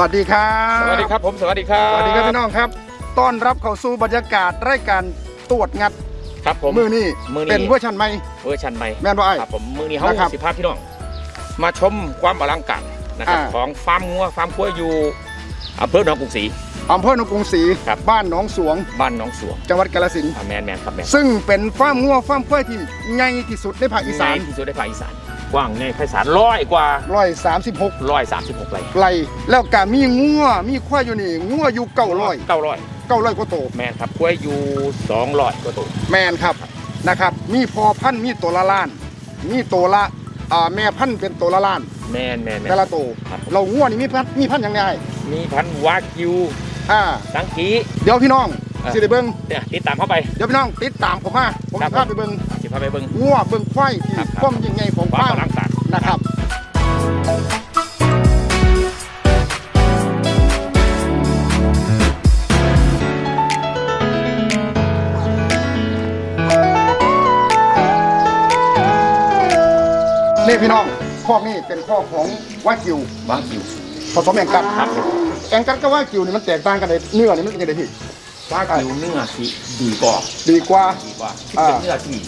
วัสดีครับสวัสดีครับผมสวัสดีครับสวัสดีครับพี่น้องครับ ต้อนรับเข้าสู่บรรยากาศรายการตรวจงัดครับผมมือนี่มื้อนี้เป็นเวอร์ชันใหม่เวอร์ชันใหม่แม่นบ่ไอ้ครับผมมือนี้เฮานะครับสิพาพี่น้อง มาชมความอลังการนะครับอ่าของฟาร์มงัวฟาร์มควายอยู่อำเภอหนองกรุงศรีอำเภอหนองกรุงศรีครับบ้านหนองสวง บ้านหนองสวงจังหวัดกาฬสินธุ์อ่าแมนแมนครับแมนซึ่งเป็นฟาร์มงัวฟาร์มควายที่ใหญ่ที่สุดในภาคอีสานใหญ่ที่สุดในภาคอีสาน กว้างในภาคอีสานร้อยกว่าร้อยสามสิบหกร้อยสามสิบหกไร่ไร่แล้วก็มีงัวมีควายอยู่นี่งัวอยู่เก้าร้อยเก้าร้อยเก้าร้อยกว่าโตวแมนครับควายอยู่สองร้อยกว่าตัวแมนครับนะครับมีพอพันธุ์มีตัวละล้าน มีตัวละอ่าแม่พันธุ์เป็นตัวละล้านแมนแมนแมนแต่ละตัวครับผมเรางัวนี่มีพันธุ์มีพันธุ์ยังไงมีพันธุ์วากิวอ่าสังกีเดี๋ยวพี่น้องอะสิได้เบิ่งเนี่ยติดตามเข้าไปเดี๋ยวพี่น้องติดตามผมมาผมครัจะบพาไปเบิ่งสิ พาไปเบิ่งงัวเบิ่งควายที่ครับครับ ความยิ่งใหญ่ของความฟาร์อมลังการนะครับ นี่พี่น้องคอกนี่เป็นคอกของวากิววากิวผสมแองกัดครับแองกัดกับวากิวนี่มันแตกต่างกันเลยเนื้อนี่มันเป็นยังไงพี่วากิวเนื้อสีดีกว่าดีกว่า ดีกว่าที่อ่าเป็นเนื้อที่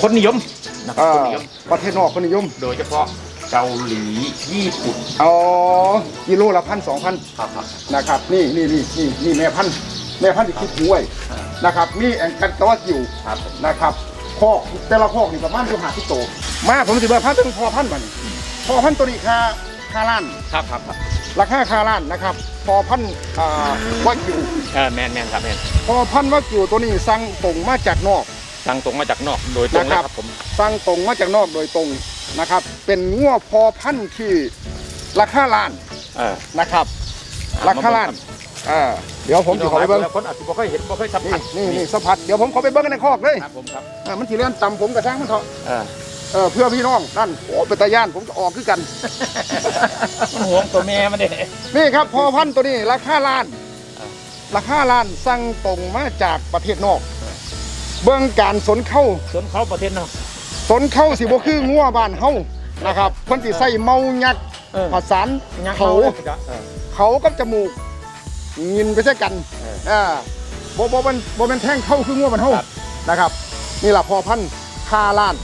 คนนิยมนะครัเอ่บคนอนิยม ประเทศนอกคนนิยม โดยเฉพาะเกาหลีญี่ปุ่นเอากิโลละพันสองพันครับครับนะครับ นี่นี่นี่นี่นี่แม่พันธุ์แม่พันธุ์ที่คิดหวยอ่านะครับนี่แองกัดกับวากิวครับนะครับคอกแต่ละคอกนี่ประมาณอยู่หาที่โตมาผมสิเบอร์พันเป็นพอพันธุ์มันพอพันธุ์ตัวนี้ค่าค่าล้าน ครับครับครับราคาค่าล้านนะครับ พอพันธุ์อ่าวากิวเออแมนแมนครับแมนพอพันธุ์วากิวตัวนี้สั่งตรงมาจากนอก สั่งตรงมาจากนอกโดยตรงเลยนะครับครับผมสั่งตรงมาจากนอกโดยตรงนะครับ เป็นงัวพอพันธุ์ที่ราคาล้านเออนะครับราคาล้านอ่าเดี๋ยวผมจะขอไปเบิ้งคนอาจจะบ่เคยเห็นบ่เคยสัมนี่ผัสนี่นี่สัมผัสเดี๋ยวผมขอไปเบิ้งกันในคอกเลยครับผมครับอ่ามันทีเล่นต่ำผมกระช่างมันเถอะเออเออเพื่อพี่น้องนั่นโอ้เป็นตาย่านผมจะออกคือกันมันห่วงตัวแม่มันเด้นี่ครับพอพันธุ์ตัวนี้ราคาล้านอ่าราคาล้านสั่งตรงมาจากประเทศนอก เบื้องการสนเข้าส่วนเขาประเทศนอกสนเข้าสิบ่คืองัวบ้านเฮานะครับเพิ่นสิใส่เมายักษ์เออ ผสานยังเขาเลยจ้ะเออ เขากับจมูกงินไปใช่กันเอออ่าบ่บ่มันบ่แมันแท่งเข้าคืองัวบ้านเฮาครับ นะครับ นี่ล่ะพอพันธุ์คาล้าน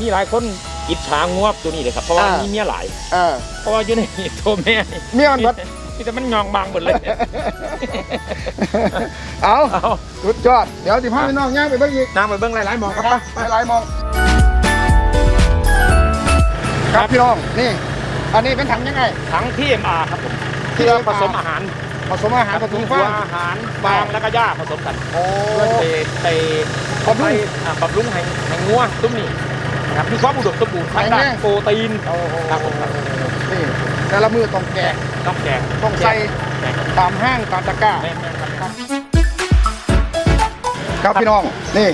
มีหลายคนอิจฉางวบตัวนี้เลยครับ เพราะว่าอ่ามี มีเมียหลาย เออเพราะว่าอยู่ในตัวแม่ เมียมันเบิด มีแต่มันงองบางหมดเลยเอาเอาสุดยอด เดี๋ยวสิพาพี่น้องย่างไปเบิ่งอีกนางไปเบิ้งหลายๆหมองครับไปไปหลายมอง ครับพี่น้องนี่ อันนี้เป็นถังยังไง ทั้งที่ MR ครับผมที่ที่ MR ผสมอาหารผสมอาหารผสมฟาง อาหารฟางแล้วก็หญ้าผสมกันโอ้ เพื่อไปไปบำรุงไปอ่าบำรุงให้ให้งัวตุ้มนี่นะครับมีความอุดมสมบูรณ์ทางด้าแข็งแรนงโปรตีนโอ้โหครับผมครับ นี่แต่ละมือต้องแกะ ต้องแกงต้องใส่แกงตามห้างตามตะกร้าแม่นๆครับครับพี่น้องนี่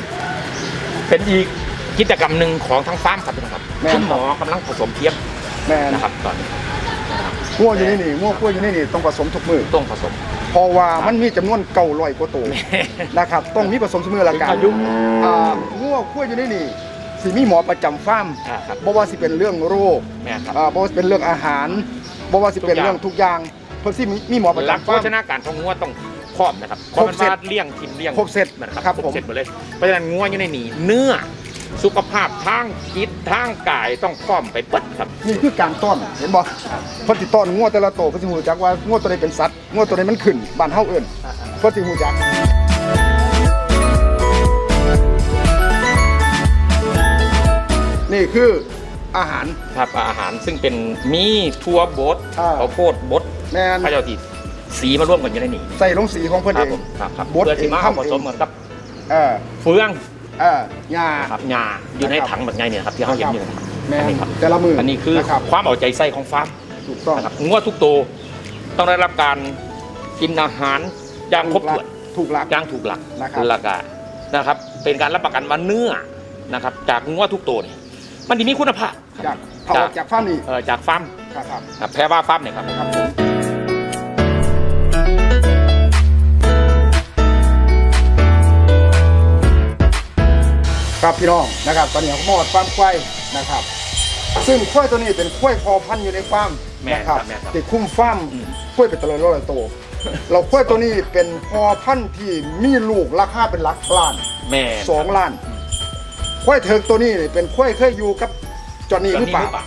เป็นอีกกิจกรรมหนึ่งของทางฟาร์มครับพี่น้องครับแม่น คุณหมอกำลังผสมเทียมแม่นะนะครับตอนนี้ง่วอยู่นี่นี่ง่วกล้วยอยู่นี่นี่ต้องผสมทุกมือต้องผสม เพราะว่ามันมีจำนวนเก่าลอยกว่าตัวนะครับต้องมีผสมทุกมือละกันอายุอ่าง่วกล้วยอยู่นี่นี่สิมีหมอประจำฟาร์มอ่าครับ บ่ว่าสิเป็นเรื่องโรคแม่ครับ อ่าบ่ว่าสิเป็นเรื่องอาหาร บ่ว่าสิเป็นเรื่องทุกอย่างเพิ่นสิมีมีหมอประหลักจำโภฟาร์ม ชนาการของงัวต้องครอบนะครับครบเพาะมันเสร็จมาเลี้ยงกินเลี้ยงครบเสร็จนะครับครับครบผมเสร็จหมดเลยเพราะฉะนั้นงัวอยู่ในนี้เนื้อสุขภาพทางจิตทางกายต้องพร้อมไปเปิดครับ นี่คือการต้อนเห็นบ่เพิ่นสิต้อนงัวแต่ละโตวเพิ่นสิฮู้จักว่างัวตัวใดเป็นสัตว์งัวตัวใดมันขึ้นบ้านเฮาเอิ้นเพิ่นสิฮู้จัก นี่คือ อาหาร ครับอาหารซึ่งเป็นมีทั่วบดอ่า ข้าวโพดบดแม่นข้าวเจ้าที่สีมาร่วมกันอยู่ในนี้ใส่ลงสีของเพิ่นคเอรับง ผมครับครับบดเพื่อที่มาเองเอาทำผเองสมกันกับเออเฟืองเออยาครับหญ้าอยู่ในนะครับ ถังแบบไงเนี่ยครับที่เขาเห็นอยู่นะครับ แม่อันนนี้ครับ แต่ละมืออัอันนี้คือนะครับความเอาใจใส่ของฟาร์มถูกต้อง นะครับงัวทุกตัวต้องได้รับการกินอาหารอย่างครบถ้วน ถูกหลักอย่างถูกหลักนะครับหลักการนะครับ เป็นการรับประกันว่าเนื้อนะครับ จากงัวทุกตัวนี่ มันดีมีคุณภาพ จากเผาออกจากฟาร์มนี่เอ่อจากฟาร์มครับครับครับแพ้ว่าฟาร์มเนี่ยครับ ครับผมครับพี่น้องนะครับ ตอนนี้ผมมาวัดฟาร์มควายนะครับ ซึ่งควายตัวนี้เป็นควายพอพันธุ์อยู่ในฟาร์มแม่นนะคครัรับบแม่นครับที่คุ้มฟาร์มอืมกล้วยเป็ดตะลอยร้อยโตเรากล้วยตัวนี้เป็นพอพันธุ์ที่มีลูกราคาเป็นหลักล้านแม่นสองล้าน กล้วยเถิกตัวนี้นี่เป็นกล้วยเคยอยู่กับจอห์นนี่ตอนมือนี้ปรามืบอปราบ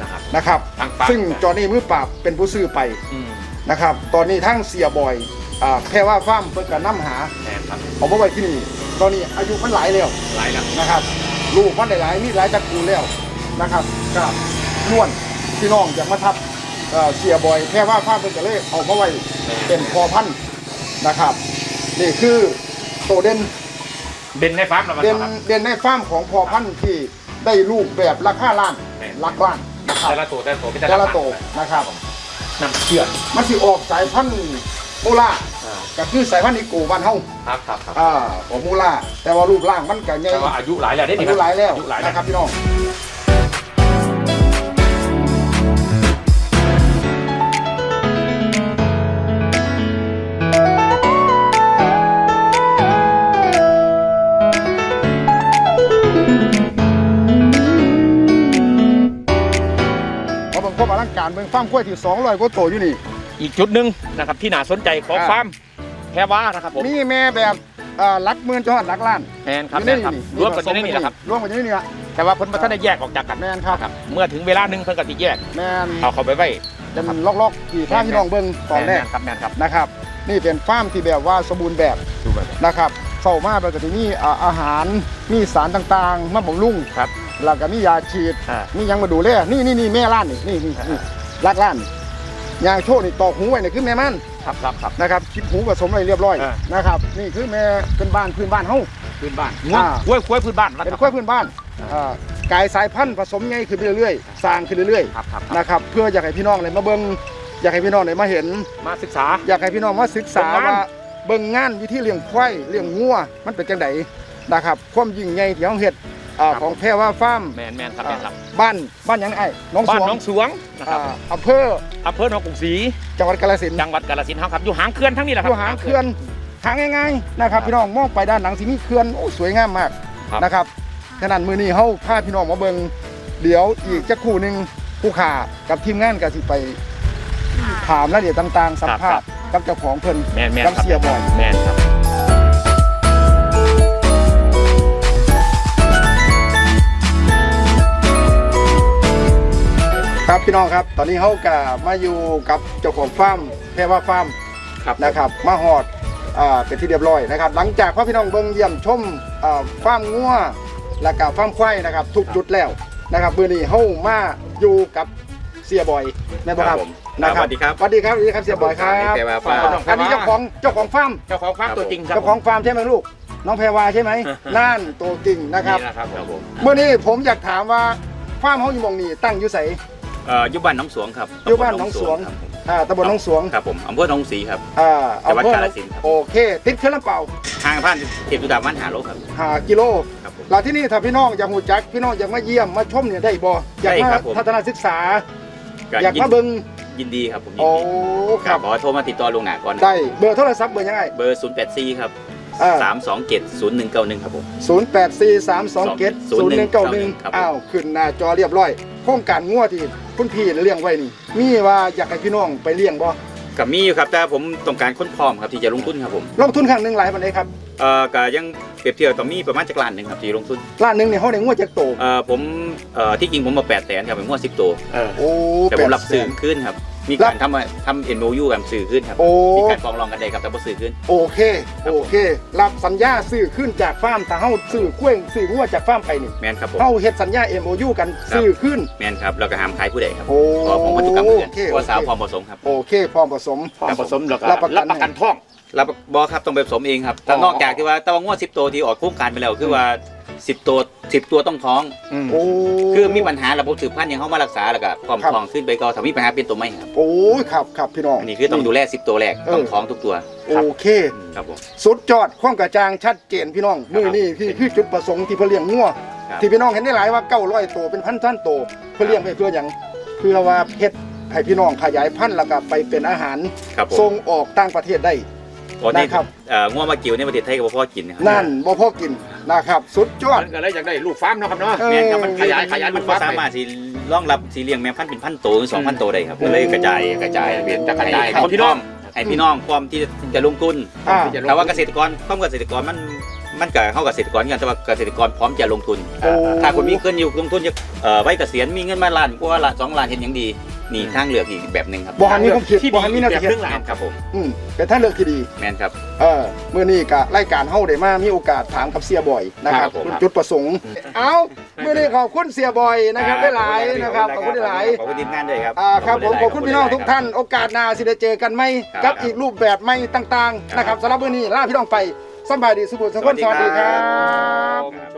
นะครับ นะครับ ทางปราบ ซึ่งจอห์นนี่มือปราบเป็นผู้ซื้อไปอืมนะครับ ตอนนี้ทั้งเสียบอยอ่าแค่ว่าฟาร์มเพิ่นก็นํหาแม่นครับเอามาไว้ที่นี่ ตอนนี้อายุมันหลายแล้ว หลายแล้วนะครับลูกมันหลายๆมีหลายจักรูแล้วนะครับก็ล้วนพี่น้องอยากมาทับเอ่อเสียบอยแค่ว่าฟาร์มเพิ่นก็เลยเอามาไว้เป็นพอพันธุ์นะครับ นี่คือโตเด่น เด่นในฟาร์มเราเด่นครับ เด่นในฟาร์มของพอพันธุ์ที่ได้ลูกแบบราคาล้านแม่นหลักล้านนะครับแต่ละตัวแต่ละตัวเป็นแต่ละโตนะครับ น้ำเชื่อมมันสิออกสายพันธุ์มูล่าอ่าก็คือสายพันธุ์อีโกบ้านเฮาครับครับครับอ่าของมูล่าแต่ว่ารูปร่างมันก็ใหญ่แต่ว่าอายุหลายแล้วได้อานี่ยุหลายแล้วอายุหลายนะครับพี่น้องมาเบิ่งามอลังการเบิ่งฟาร์มกล้วยที่200กว่าโตอยู่นี่ อีกจุดหนึ่งนะครับที่น่าสนใจของอ่า ฟาร์มแค่ว่านะครับผมมีแม่แบบเอ่อหลักหมื่นจนฮอดหลักล้านแมนครับอยู่แมในนครับนี่รวมกันอยู่ในนี่แหละครับ รวมกันอยู่ในนี่ละแต่ว่าเพิ่นบ่ทันได้แยกออกจากกันแม่นครับครับ เมื่อถึงเวลาหนึงเพิ่นก็สิแยกแม่นเอาเข้าไปไว้เป็นล็อกๆที่ถ้าพี่น้องเบิ่งตอนแรก ม่ครับแมนครับนะครับนี่เป็นฟาร์มที่แบบว่าสมบูรณ์แบบดูแบบนะครับเข้ามาแบบก็จะมีอ่าอาหารมีสารต่างๆมาบำรุงครับ แล้วก็มียาฉีดอ่า มีหยังมาดูแลนี่นี่นี่แม่ล้านนี่นี่นี่นี่ ลักล้านนี่ยางโชคนี่ตอกหูไว้นี่คือแม่มันครับครับครับ นะครับคิดหูผสมอะไรเรียบร้อยอ่า นะครับนี่คือแม่เป็นบ้านพื้นบ้านเฮา พื้นบ้านงวอ่า กล้วยกล้วยพื้นบ้านเป็นกล้วยพื้นบ้านอ่ากายสายพันธุ์ผสมใหญ่ขึ้นไปเรื่อยๆสร้างขึ้นเรื่อยครับครับๆนะครับเพื่ออยากให้พี่น้องเลยมาเบิ่งอยากให้พี่น้องเลยมาเห็น มาศึกษา อยากให้พี่น้องมาศึกษาเบิ่งงาน ว่าเบิ่งงานวิธีเลี้ยงควายเลี้ยงงัวมันเป็นจังไดนะครับความยิ่งใหญ่ที่เฮาเฮ็ด อ่าของแพรว่าฟาร์มแมนแมนครับแมนครับบ้านบ้านหยังไอ้น้องบ้าสนวงน้องสวงนะครับอ่าอำเภออำเภอหนองกรุงศรีจังหวัดกาฬสินธุ์จังหวัดกาฬสินธุ์เฮาครับอยู่หางเขื่อนทั้งนี้แหละคอรับ ยู่หางเขื่อนหางง่ายๆนะครับพี่น้องมองไปด้านหลังสิมีเขื่อนโอ้สวยงามมากครับ นะครับฉะนั้นมื้อนี้เฮาพาพี่น้องมาเบิ่งเดี๋ยวอีกจักครู่หนึงผู้ข่ากับทีมงานก็สิไปถามรายละเอียดต่างๆสัมภาษณ์กับเจ้าของเพิ่นแมนแมนกับครับเสียบอย แมน พี่น้องครับ ตอนนี้เฮาก็มาอยู่กับเจ้าของฟาร์มแพรว่าฟาร์มครับนะครับมาหอดอ่าเป็นที่เรียบร้อยนะครับ หลังจากพ่อพี่น้องเบิ่งเยี่ยมชมอ่าฟาร์มงัวและก็ฟาร์มควายนะครับ ทุกจุดแล้วนะครับมื้อนี้เฮามาอยู่กับเสียบอยแม่นบ่ครับครับผมนะครัสวัสดีครับสวัสดีครับสวัสดีครับเสียบอยครับแพรวาฟาร์ม อันนี้เจ้าของเจ้าของฟาร์ม เจ้าของฟาร์มตัวจริงครับ เจ้าของฟาร์มใช่ไหมลูก น้องแพรวาใช่ไหมนั่นตัวจริงนะครับ นี่นะครับครับผม เมื่อนี้ผมอยากถามว่าฟาร์มเฮาอยู่หมองนี้ตั้งอยู่ไส เอ่ออยู่บ้านหน้องสวงครับอยู่บ้านหนองสวง ครับผมอ่าตำบลหนองสวงครับผมอำเภอหนองศรีครับ อ่าจังหวัดอำเภอกาฬสินธุ์ครับ โอเค ติดเครื่องลำเปล่าทางผ่านเทพสุดามันหาโลครับหากิโลครับผม แล้วที่นี่ถ้าพี่น้องอยากหูจัก พี่น้องอยากมาเยี่ยมมาชมเนี่ยได้บ่อยากได้มาครับผม พัฒนาศึกษาก็อยากยินมาเบิ่งยินดีครับผมยิโอ้นดีครับขอโทรมาติดต่อลวงหน้าก่อนนะได้เบอร์โทรศัพท์เบอร์ยังไงเบอร์ 0 8 4 ครับ อ่า 3 2 7 0 1 9 1 ครับผม 0 8 4 3 2 7 0 1 9 1ครับอ้าว ขึ้นหน้าจอเรียบร้อยโครงการงัวที่คุณพี่เลี้ยงไว้นี่ มีว่าอยากให้พี่น้องไปเลี้ยงบ่กับมีอยู่ครับแต่ผมต้องการค้นพร้อมครับที่จะลงทุนครับผมลงทุนครั้งหนึงหลายปานใดครับเอ่อก็ยังเปรียบเทียบต่อมีประมาณจักรล้านหนึ่งครับที่ลงทุนล้านหนึงเนี่ยเฮาได้งัวจักโตเอ่อผมเอ่อที่จริงผมมา8แสนครับเป็นงวด10ตัวโอ้แต่ผมรับซื้อแปดแสนขึ้นครับ มีการทำทำเอ็นโอยูกันซื้อขึ้นครับ โอ้ มีการฟ้องร้องกันได้ครับแต่บ่ซื้อขึ้น โอเคโอเค รับสัญญาซื้อขึ้นจากฟาร์มถ้าเฮาซื้อกล้วยซื้องัวจากฟาร์มไปนี่แมนครับผม เฮาเฮ็ดสัญญา MOU กันซื้อขึ้น แมนครับแล้วก็ห้ามขายผู้ใดครับโอ้ขอผมพันธุกรรมเหมือนกันโอเคตัวสาวโอเคพร้อมผสมครับโอเค พร้อมผสม ความผสมแล้วก็รัรับบประกันประกันท่อง รับบอครับต้องไปผสมเองครับแต่อ๋อนอกจากที่ว่าตะวันงวดสิบตัวที่ออกโครงการไปแล้วคือว่า สิบตัวสิบตัวต้องท้องโอ้คือมีปัญหาระบบสืบพันธุ์ยังเข้ามารักษาแล้วก็ความครับท้องขึ้นไปก็ถ้ามีปัญหาเป็นตัวไม่ครับโอ้ยครับครับพี่น้องอันนี้คือต้องดูแลสิบตัวแรกเออต้องท้องทุกตัวโอเคครับผม สุดยอดความกระจ่างชัดเจนพี่น้องครับมือนี่คือคือจุดประสงค์ที่เพื่อเลี้ยงงัวครับ ที่พี่น้องเห็นได้หลายว่า900ตัวเป็นพันท่านโตวเพื่อเลี้ยงไปเพื่อหยังเพื่อว่าเฮ็ดให้พี่น้องขยายพันธุ์แล้วก็ไปเป็นอาหารครับผมส่งออกต่างประเทศได้ อ๋อนี่นะครับ เอ่องวดมากิวในประเทศไทยก็บ่พอกินนะครับ นั่นบ่พอกินนะครับสุดยอด มันก็เลยอยากได้ลูกฟาร์มเนาะครับเนาะ เออ แม่นครับมันขยายขยายมันก็สามารถสิรองรับสีเลี้ยงแม่พันธุ์เป็นพันโตถึงสองพันโตได้ครับก็เลยกระจายกระจายเปลี่ยนจะกระจายให้คนพี่น้องให้พี่น้องพร้อมที่จะลงทุนอ่า แต่ว่าเกษตรกรต้องเกษตรกรมันมันกับเข้าเกษตรกรกันแต่ว่าเกษตรกรพร้อมจะลงทุน โอ้ ถ้าคนมีเงินอยู่ลงทุนจะเอ่อไว้เกษียณมีเงินมาล้านกว่าล้านสองล้านเห็นอย่างดี นี่ทางเลือกอีกแบบหนึ่งครับบ่หันมีความคิดที่ดีบ่หันมีแนวแบบคิด เรื่องราวแม่นครับผมอืมเป็นท่านเลือกที่ดี แม่นครับ เออมื่อนี้ก็รายการเฮาได้มามีโอกาสถามกับเสียบ่อยนะครับครับผม จุดประสงค์ เอามื่อนี้ขอบคุณเสียบ่อยนะครับได้หลายนะครับขอบคุณได้หลายขอบคุณทีมงานด้วยครับอ่าครับผมขอบคุณพี่น้องหลายๆทุกท่าน โอกาสหน้าสิได้เจอกันไหมครับกับอีกรูปแบบใหม่ต่างๆนะครับสำหรับมื่อนี้ลาพี่น้องไปสำบายดีสุขสุขคนสวัสดีครับโชคดีครับ